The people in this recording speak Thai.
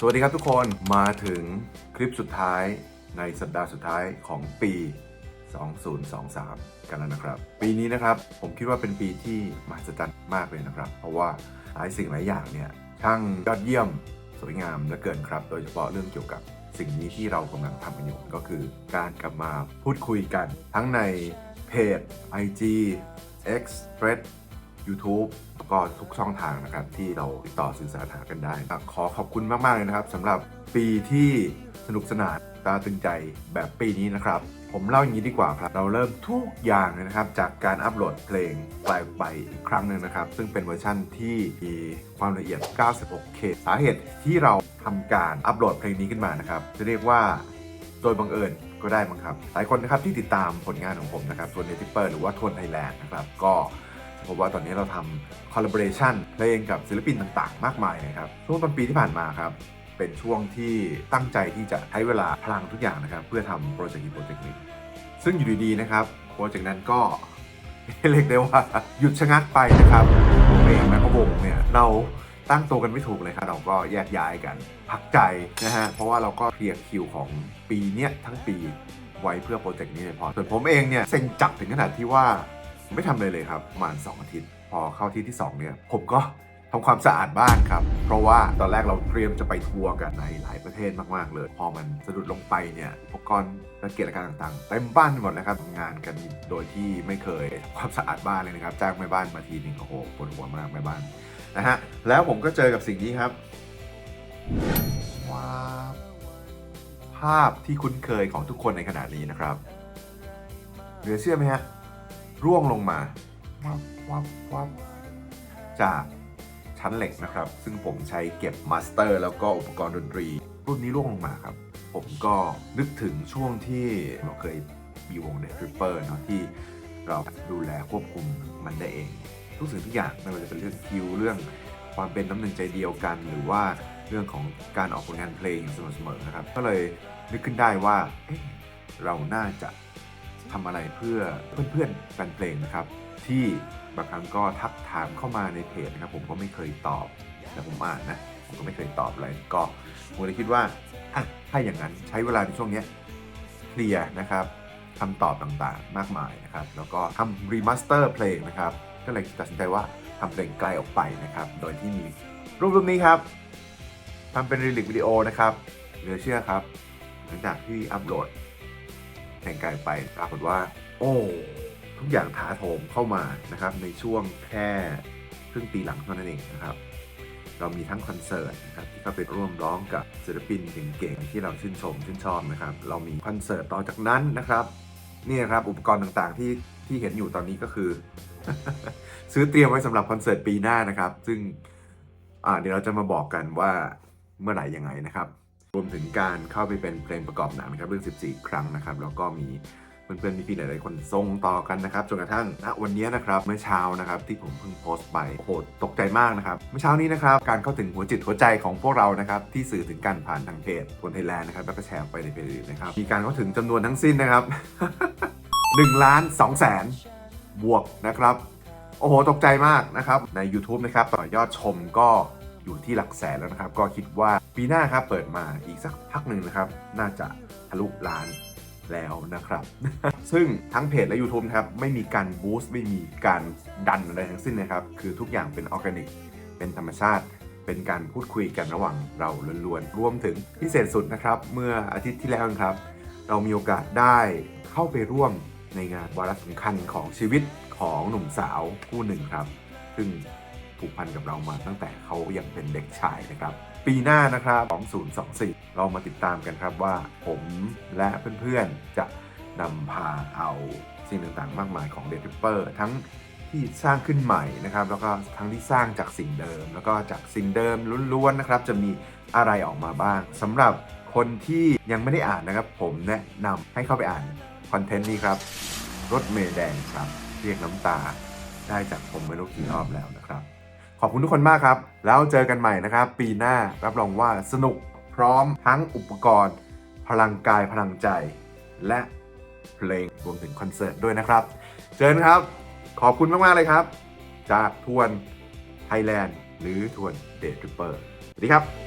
สวัสดีครับทุกคนมาถึงคลิปสุดท้ายในสัปดาห์สุดท้ายของปี 2023 กันแล้วนะครับ ปีนี้นะครับผมคิดว่าเป็นปีที่มหัศจรรย์มากเลยนะครับ เพราะว่าหลายสิ่งหลายอย่างเนี่ยช่างยอดเยี่ยมสวยงามเหลือเกินครับ โดยเฉพาะเรื่องเกี่ยวกับสิ่งนี้ที่เรากำลังทำกันอยู่ก็คือการกลับมาพูดคุยกันทั้งในเพจ IG X Thread YouTube แล้วก็ทุกช่องทางนะครับที่เราติดต่อสื่อสารหากันได้ ขอขอบคุณมาก ๆ เลยนะครับสำหรับปีที่สนุกสนานตาตึงใจแบบปีนี้นะครับ ผมเล่าอย่างนี้ดีกว่าครับ เราเริ่มทุกอย่างเลยนะครับ จากการอัปโหลดเพลงปลายไปอีกครั้งหนึ่งนะครับ ซึ่งเป็นเวอร์ชั่นที่มีความละเอียด 96K สาเหตุที่เราทำการอัปโหลดเพลงนี้ขึ้นมานะครับ จะเรียกว่าโดยบังเอิญก็ได้มั้งครับ หลายคนนะครับที่ติดตามผลงานของผมนะครับทวนเนติเปอร์หรือว่าทวนไทยแลนด์นะครับก็ พบว่าตอนนี้เราทำคอลลาบอร์เรชันเพลงกับศิลปินต่างๆ มากมายนะครับช่วงต้นปีที่ผ่านมาครับเป็นช่วงที่ตั้งใจที่จะใช้เวลาพลังทุกอย่างนะครับ เพื่อทำโปรเจกต์นี้โปรเจกต์นี้ซึ่งอยู่ดีๆนะครับโปรเจกต์นั้นก็เรียกได้ว่าหยุดชะงักไปนะครับผมเองและก็วงเนี่ยเราตั้งตัวกันไม่ถูกเลยครับเราก็แยกย้ายกัน พักใจนะฮะเพราะว่าเราก็เคลียร์คิวของปีเนี้ยทั้งปีไว้เพื่อโปรเจกต์นี้เลยพอส่วนผมเองเนี่ยเซ็งจับถึงขนาดที่ว่า ไม่ทำเลยเลยครับประมาณ 2 อาทิตย์ พอเข้าที่ที่ 2 เนี่ย ผมก็ทำความสะอาดบ้านครับ เพราะว่าตอนแรกเราเตรียมจะไปทัวร์กันในหลายประเทศมากๆเลย พอมันสะดุดลงไปเนี่ยอุปกรณ์และเกียรติการต่างๆเต็มบ้านหมดเลยครับงานกันโดยที่ไม่เคยทำความสะอาดบ้านเลยนะครับจ้างแม่บ้านมาทีหนึ่งโอ้โหปวดหัวมากแม่บ้านนะฮะแล้วผมก็เจอกับสิ่งนี้ครับว้าภาพที่คุ้นเคยของทุกคนในขณะนี้นะครับเหลือเชื่อไหมฮะ ร่วงลงมาวับวับวับจากชั้นเหล็กนะครับ ซึ่งผมใช้เก็บมาสเตอร์ แล้วก็อุปกรณ์ดนตรีรุ่นนี้ร่วงลงมาครับ ผมก็นึกถึงช่วงที่เราเคยมีวงเด t ทริปเปอร์เนาะที่เราดูแลควบคุมมันได้เอง ทุกสิ่งทุกอย่างไม่ว่าจะเป็นเรื่องคิวเรื่องความเป็นน้ำหนึ่งใจเดียวกัน หรือว่าเรื่องของการออกผลงานเพลงอย่างสม่ำเสมอนะครับ ก็เลยนึกขึ้นได้ว่าเอ๊ะเราน่าจะ ทำอะไรเพื่อเพื่อนๆแฟนเพลงนะครับ ที่บางครั้งก็ทักถามเข้ามาในเพจนะครับ ผมก็ไม่เคยตอบแต่ผมอ่านนะผมก็ไม่เคยตอบอะไรก็ผมเลยคิดว่าอะถ้าอย่างนั้นใช้เวลาในช่วงเนี้ยเคลียร์นะครับคำตอบต่างๆ มากมายนะครับ แล้วก็ทำรีมาสเตอร์เพลงนะครับ ก็เลยตัดสินใจว่าทำเพลงไกลออกไปนะครับ โดยที่มีรูปรูปนี้ครับทำเป็นรีลิกวิดีโอนะครับเหลือเชื่อครับ หลังจากที่อัปโหลด เพลงไกลไปปรากฏว่า โอ้ทุกอย่างถาโถมเข้ามานะครับในช่วงแค่ครึ่งปีหลังเท่านั้นเองนะครับเรามีทั้งคอนเสิร์ตนะครับที่เข้าไปร่วมร้องกับศิลปินเก่งๆที่เราชื่นชมชื่นชอบนะครับ เรามีคอนเสิร์ตต่อจากนั้นนะครับนี่นะครับอุปกรณ์ต่างๆที่ที่เห็นอยู่ตอนนี้ก็คือ ซื้อเตรียมไว้สำหรับคอนเสิร์ตปีหน้านะครับ ซึ่งเดี๋ยวเราจะมาบอกกันว่าเมื่อไหร่ยังไงนะครับ รวมถึงการเข้าไปเป็นเพลงประกอบหนังนะครับเรื่อง 14 ครั้งนะครับแล้วก็มีเพื่อนๆพี่ๆหลายๆคนส่งต่อกันนะครับจนกระทั่งณวันนี้นะครับเมื่อเช้านะครับที่ผมเพิ่งโพสต์ไปโอ้โหตกใจมากนะครับเมื่อเช้านี้นะครับการเข้าถึงหัวจิตหัวใจของพวกเรานะครับที่สื่อถึงกันผ่านทางเพจคนไทยแลนด์นะครับแล้วก็แชร์ไปในเพจอื่นนะครับมีการเข้าถึงจำนวนทั้งสิ้นนะครับ1ล้าน2แสนบวกนะครับ โอ้โห ตกใจมากนะครับ ใน YouTube นะครับ ต่อยอดชมก็ อยู่ที่หลักแสนแล้วนะครับ ก็คิดว่าปีหน้าครับเปิดมาอีกสักพักหนึ่งนะครับ น่าจะทะลุล้านแล้วนะครับ ซึ่งทั้งเพจและ YouTube นะครับไม่มีการบูสต์ไม่มีการดันอะไรทั้งสิ้นนะครับ คือทุกอย่างเป็นออร์แกนิก เป็นธรรมชาติ เป็นการพูดคุยกันระหว่างเราล้วนๆ รวมถึงพิเศษสุดนะครับ เมื่ออาทิตย์ที่แล้วครับ เรามีโอกาสได้เข้าไปร่วมในงานวาระสำคัญของชีวิตของหนุ่มสาวคู่หนึ่งครับ ซึ่ง ผูกพันกับเรามาตั้งแต่เขายังเป็นเด็กชายนะครับ ปีหน้านะครับ 2024 เรามาติดตามกันครับว่าผมและเพื่อนๆ จะนำพาเอาสิ่งต่างๆ มากมายของเด t ิเปอร์ทั้งที่สร้างขึ้นใหม่นะครับ แล้วก็ทั้งที่สร้างจากสิ่งเดิม แล้วก็จากสิ่งเดิมล้วนๆนะครับ จะมีอะไรออกมาบ้างสำหรับคนที่ยังไม่ได้อ่านนะครับ ผมแนะนำให้เข้าไปอ่านคอนเทนต์นี้ครับรถเมล์แดงครับ เรียกน้ำตาได้จากผมไม่รู้กี่รอบแล้วนะครับ ขอบคุณทุกคนมากครับ แล้วเจอกันใหม่นะครับ ปีหน้ารับรองว่าสนุกพร้อมทั้งอุปกรณ์ พลังกายพลังใจ และเพลงรวมถึงคอนเสิร์ตด้วยนะครับ เจอกันครับ ขอบคุณมาก ๆ เลยครับ จากทวนไทยแลนด์หรือทวนเดทริปเปอร์สวัสดีครับ